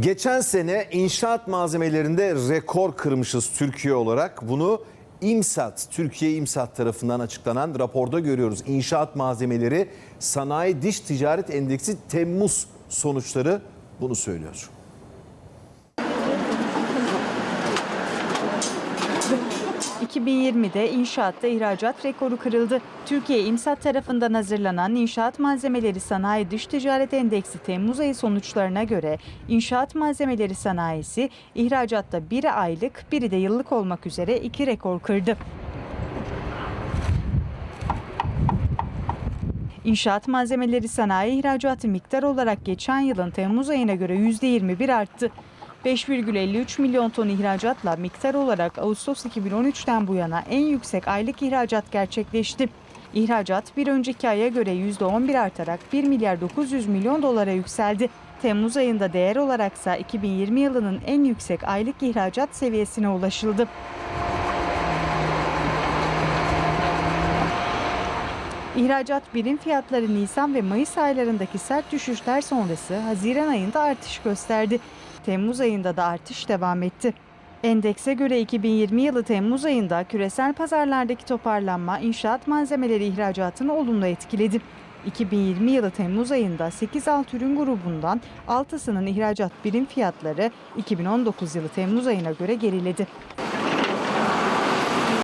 Geçen sene inşaat malzemelerinde rekor kırmışız Türkiye olarak. Bunu İMSAT, Türkiye İMSAT tarafından açıklanan raporda görüyoruz. İnşaat malzemeleri sanayi diş ticaret endeksi Temmuz sonuçları bunu söylüyor. ...2020'de inşaatta ihracat rekoru kırıldı. Türkiye İmsat tarafından hazırlanan İnşaat Malzemeleri Sanayi Dış Ticaret Endeksi Temmuz ayı sonuçlarına göre... ...inşaat malzemeleri sanayisi ihracatta biri aylık, biri de yıllık olmak üzere iki rekor kırdı. İnşaat malzemeleri sanayi ihracatı miktar olarak geçen yılın Temmuz ayına göre %21 arttı. 5,53 milyon ton ihracatla miktar olarak Ağustos 2013'ten bu yana en yüksek aylık ihracat gerçekleşti. İhracat bir önceki aya göre %11 artarak 1 milyar 900 milyon dolara yükseldi. Temmuz ayında değer olaraksa 2020 yılının en yüksek aylık ihracat seviyesine ulaşıldı. İhracat birim fiyatları Nisan ve Mayıs aylarındaki sert düşüşler sonrası Haziran ayında artış gösterdi. Temmuz ayında da artış devam etti. Endekse göre 2020 yılı Temmuz ayında küresel pazarlardaki toparlanma inşaat malzemeleri ihracatını olumlu etkiledi. 2020 yılı Temmuz ayında 8 alt ürün grubundan 6'sının ihracat birim fiyatları 2019 yılı Temmuz ayına göre geriledi.